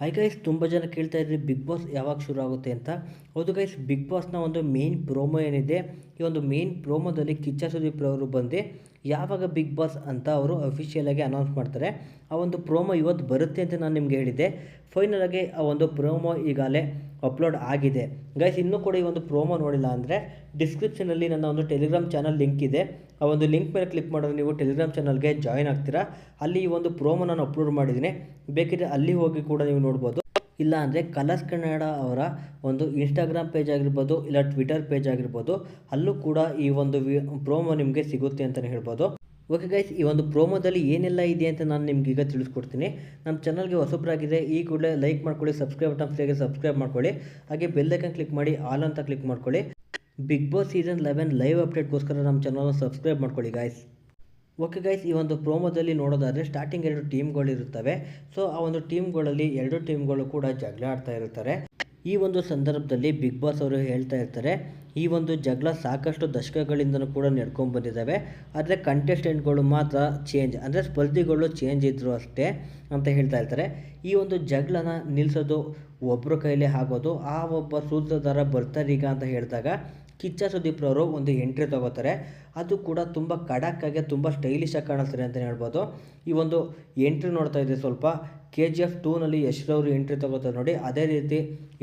High guys ತುಂಬ ಜನ ಕೇಳ್ತಾ ಇದ್ರಿ ಬಿಗ್ ಬಾಸ್ ಯಾವಾಗ ಶುರು ಆಗುತ್ತೆ ಅಂತ? ಹೌದು ಗೈಸ್ ಬಿಗ್ ಬಾಸ್ನ ಒಂದು ಮೇನ್ ಪ್ರೋಮೋ ಏನಿದೆ? ಈ ಒಂದು ಮೇನ್ ಪ್ರೋಮೋದಲ್ಲಿ ಕಿಚ್ಚ ಸುದೀಪ್ ಅವರು ಬಂದು ಯಾವಾಗ ಬಿಗ್ ಬಾಸ್ ಅಂತ ಅವರು ಅಫಿಷಿಯಲಾಗಿ ಅನೌನ್ಸ್ ಮಾಡ್ತಾರೆ, ಆ ಒಂದು ಪ್ರೋಮೋ ಇವತ್ತು ಬರುತ್ತೆ ಅಂತ ನಾನು ನಿಮ್ಗೆ ಹೇಳಿದ್ದೆ. ಫೈನಲಾಗಿ ಆ ಒಂದು ಪ್ರೋಮೋ ಈಗಾಗಲೇ ಅಪ್ಲೋಡ್ ಆಗಿದೆ. ಗೈಸ್ ಇನ್ನೂ ಕೂಡ ಈ ಒಂದು ಪ್ರೋಮೋ ನೋಡಿಲ್ಲ ಅಂದರೆ ಡಿಸ್ಕ್ರಿಪ್ಷನಲ್ಲಿ ನನ್ನ ಒಂದು ಟೆಲಿಗ್ರಾಮ್ ಚಾನಲ್ ಲಿಂಕ್ ಇದೆ. ಆ ಒಂದು ಲಿಂಕ್ ಮೇಲೆ ಕ್ಲಿಕ್ ಮಾಡಿದ್ರೆ ನೀವು ಟೆಲಿಗ್ರಾಮ್ ಚಾನಲ್ಗೆ ಜಾಯ್ನ್ ಆಗ್ತೀರಾ. ಅಲ್ಲಿ ಈ ಒಂದು ಪ್ರೋಮೋ ನಾನು ಅಪ್ಲೋಡ್ ಮಾಡಿದ್ದೀನಿ. ಬೇಕಿದ್ರೆ ಅಲ್ಲಿ ಹೋಗಿ ಕೂಡ ನೀವು ನೋಡ್ಬೋದು. ಇಲ್ಲ ಅಂದರೆ ಕಲರ್ಸ್ ಕನ್ನಡ ಅವರ ಒಂದು ಇನ್ಸ್ಟಾಗ್ರಾಮ್ ಪೇಜ್ ಆಗಿರ್ಬೋದು, ಇಲ್ಲ ಟ್ವಿಟರ್ ಪೇಜ್ ಆಗಿರ್ಬೋದು, ಅಲ್ಲೂ ಕೂಡ ಈ ಒಂದು ವಿ ಪ್ರೋಮೋ ನಿಮಗೆ ಸಿಗುತ್ತೆ ಅಂತಲೇ ಹೇಳ್ಬೋದು. ಓಕೆ ಗೈಸ್ ಈ ಒಂದು ಪ್ರೋಮೋದಲ್ಲಿ ಏನೆಲ್ಲ ಇದೆ ಅಂತ ನಾನು ನಿಮ್ಗೆ ಈಗ ತಿಳಿಸ್ಕೊಡ್ತೀನಿ. ನಮ್ಮ ಚಾನಲ್ಗೆ ಹೊಸಬ್ರಾಗಿದೆ ಈ ಕೂಡಲೇ ಲೈಕ್ ಮಾಡ್ಕೊಳ್ಳಿ ಸಬ್ಸ್ಕ್ರೈಬ್ ಬಟನ್ ಸಬ್ಸ್ಕ್ರೈಬ್ ಮಾಡ್ಕೊಳ್ಳಿ, ಹಾಗೆ ಬೆಲ್ಲೈಕನ್ ಕ್ಲಿಕ್ ಮಾಡಿ ಆಲ್ ಅಂತ ಕ್ಲಿಕ್ ಮಾಡ್ಕೊಳ್ಳಿ. Bigg Boss season eleven live ಅಪ್ಡೇಟ್ಗೋಸ್ಕರ ನಮ್ಮ ಚಾನಲ್ನ ಸಬ್ಸ್ಕ್ರೈಬ್ ಮಾಡ್ಕೊಳ್ಳಿ ಗಾಯ್ಸ್ ಓಕೆ ಗೈಸ್, ಈ ಒಂದು ಪ್ರೋಮೋದಲ್ಲಿ ನೋಡೋದಾದರೆ ಸ್ಟಾರ್ಟಿಂಗ್ ಎರಡು ಟೀಮ್ಗಳಿರುತ್ತವೆ ಸೊ ಆ ಒಂದು ಟೀಮ್ಗಳಲ್ಲಿ ಎರಡು ಟೀಮ್ಗಳು ಕೂಡ ಜಗಳ ಆಡ್ತಾ ಇರ್ತಾರೆ ಈ ಒಂದು ಸಂದರ್ಭದಲ್ಲಿ ಬಿಗ್ ಬಾಸ್ ಅವರು ಹೇಳ್ತಾ ಇರ್ತಾರೆ, ಈ ಒಂದು ಜಗಳ ಸಾಕಷ್ಟು ದಶಕಗಳಿಂದನೂ ಕೂಡ ನಡ್ಕೊಂಡು ಬಂದಿದ್ದಾವೆ. ಆದರೆ ಕಂಟೆಸ್ಟೆಂಟ್ಗಳು ಮಾತ್ರ ಚೇಂಜ್ ಅಂದರೆ ಸ್ಪರ್ಧಿಗಳು ಚೇಂಜ್ ಇದ್ದರು ಅಷ್ಟೇ ಅಂತ ಹೇಳ್ತಾ ಇರ್ತಾರೆ. ಈ ಒಂದು ಜಗಳನ ನಿಲ್ಲಿಸೋದು ಒಬ್ಬರ ಕೈಲೇ ಆಗೋದು, ಆ ಒಬ್ಬ ಸೂತ್ರಧಾರ ಬರ್ತಾರೀಗ ಅಂತ ಹೇಳಿದಾಗ ಕಿಚ್ಚ ಸುದೀಪ್ರವರು ಒಂದು ಎಂಟ್ರಿ ತಗೋತಾರೆ. ಅದು ಕೂಡ ತುಂಬ ಖಡಕ್ಕಾಗಿ ತುಂಬ ಸ್ಟೈಲಿಶಾಗಿ ಕಾಣಿಸ್ತಾರೆ ಅಂತಲೇ ಹೇಳ್ಬೋದು. ಈ ಒಂದು ಎಂಟ್ರಿ ನೋಡ್ತಾ ಇದ್ದೆ ಸ್ವಲ್ಪ. ಕೆ ಜಿ ಎಫ್ ಟೂನಲ್ಲಿ ಯಶ್ರವರು ಎಂಟ್ರಿ ತಗೋತಾರೆ ನೋಡಿ. ಅದೇ ರೀತಿ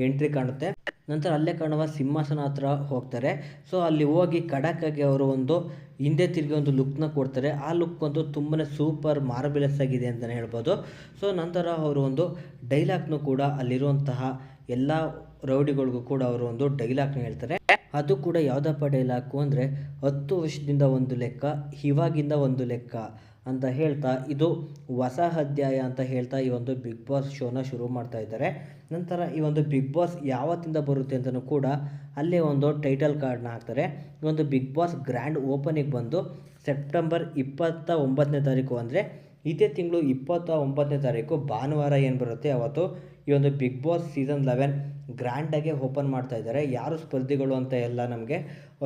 ಎಂಟ್ರಿ ಕಾಣುತ್ತೆ. ನಂತರ ಅಲ್ಲೇ ಕಾಣುವ ಸಿಂಹಾಸನ ಹತ್ರ ಹೋಗ್ತಾರೆ. ಸೊ ಅಲ್ಲಿ ಹೋಗಿ ಖಡಕ್ಕಾಗಿ ಅವರು ಒಂದು ಹಿಂದೆ ತಿರುಗಿ ಒಂದು ಲುಕ್ನ ಕೊಡ್ತಾರೆ. ಆ ಲುಕ್ ಅಂತೂ ತುಂಬಾ ಸೂಪರ್ ಮಾರ್ಬೆಲಸ್ ಆಗಿದೆ ಅಂತಲೇ ಹೇಳ್ಬೋದು. ಸೊ ನಂತರ ಅವರು ಒಂದು ಡೈಲಾಗ್ನು ಕೂಡ ಅಲ್ಲಿರುವಂತಹ ಎಲ್ಲ ರೌಡಿಗಳಿಗೂ ಕೂಡ ಅವರು ಒಂದು ಡೈಲಾಗ್ನ ಹೇಳ್ತಾರೆ. ಅದು ಕೂಡ ಯಾವುದೇ ಪಡೆ ಇಲಾಖು ಅಂದರೆ ಹತ್ತು ವರ್ಷದಿಂದ ಒಂದು ಲೆಕ್ಕ, ಇವಾಗಿಂದ ಒಂದು ಲೆಕ್ಕ ಅಂತ ಹೇಳ್ತಾ ಇದು ಹೊಸ ಅಧ್ಯಾಯ ಅಂತ ಹೇಳ್ತಾ ಈ ಒಂದು ಬಿಗ್ ಬಾಸ್ ಶೋನ ಶುರು ಮಾಡ್ತಾ ಇದ್ದಾರೆ. ನಂತರ ಈ ಒಂದು ಬಿಗ್ ಬಾಸ್ ಯಾವತ್ತಿಂದ ಬರುತ್ತೆ ಅಂತಲೂ ಕೂಡ ಅಲ್ಲೇ ಒಂದು ಟೈಟಲ್ ಕಾರ್ಡ್ನ ಹಾಕ್ತಾರೆ. ಈ ಒಂದು ಬಿಗ್ ಬಾಸ್ ಗ್ರ್ಯಾಂಡ್ ಓಪನಿಗೆ ಬಂದು ಸೆಪ್ಟೆಂಬರ್ ಇಪ್ಪತ್ತ ಒಂಬತ್ತನೇ ತಾರೀಕು ಅಂದರೆ ಇದೇ ತಿಂಗಳು ಇಪ್ಪತ್ತ ಒಂಬತ್ತನೇ ತಾರೀಕು ಭಾನುವಾರ ಏನು ಬರುತ್ತೆ ಅವತ್ತು ಈ ಒಂದು ಬಿಗ್ ಬಾಸ್ ಸೀಸನ್ ಲೆವೆನ್ ಗ್ರ್ಯಾಂಡಾಗೆ ಓಪನ್ ಮಾಡ್ತಾ ಇದ್ದಾರೆ. ಯಾರು ಸ್ಪರ್ಧಿಗಳು ಅಂತ ಎಲ್ಲ ನಮಗೆ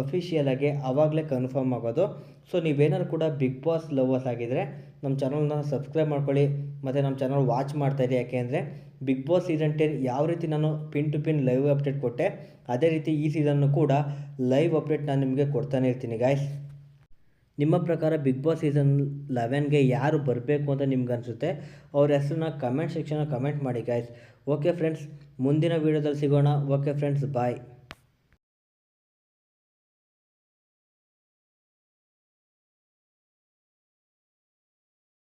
ಅಫಿಷಿಯಲಾಗಿ ಆವಾಗಲೇ ಕನ್ಫರ್ಮ್ ಆಗೋದು. ಸೊ ನೀವೇನಾದ್ರು ಕೂಡ ಬಿಗ್ ಬಾಸ್ ಲವರ್ಸ್ ಆಗಿದ್ದರೆ ನಮ್ಮ ಚಾನಲ್ನ ಸಬ್ಸ್ಕ್ರೈಬ್ ಮಾಡ್ಕೊಳ್ಳಿ. ಮತ್ತು ನಮ್ಮ ಚಾನಲ್ ವಾಚ್ ಮಾಡ್ತಾಯಿರಿ ಯಾಕೆ ಅಂದರೆ ಬಿಗ್ ಬಾಸ್ ಸೀಸನ್ ಟೆನ್ ಯಾವ ರೀತಿ ನಾನು pin to pin live update ಕೊಟ್ಟೆ, ಅದೇ ರೀತಿ ಈ ಸೀಸನ್ನು ಕೂಡ ಲೈವ್ ಅಪ್ಡೇಟ್ ನಾನು ನಿಮಗೆ ಕೊಡ್ತಾನೆ ಇರ್ತೀನಿ ಗಾಯ್ಸ್ ನಿಮ್ಮ ಪ್ರಕಾರ ಬಿಗ್ ಬಾಸ್ ಸೀಸನ್ ಲೆವೆನ್ಗೆ ಯಾರು ಬರಬೇಕು ಅಂತ ನಿಮ್ಗೆ ಅನಿಸುತ್ತೆ? ಅವ್ರ ಹೆಸರನ್ನ ಕಮೆಂಟ್ ಸೆಕ್ಷನಲ್ಲಿ ಕಮೆಂಟ್ ಮಾಡಿ ಗಾಯ್ಸ್ ಓಕೆ ಫ್ರೆಂಡ್ಸ್ ಮುಂದಿನ ವೀಡಿಯೋದಲ್ಲಿ ಸಿಗೋಣ. Okay friends bye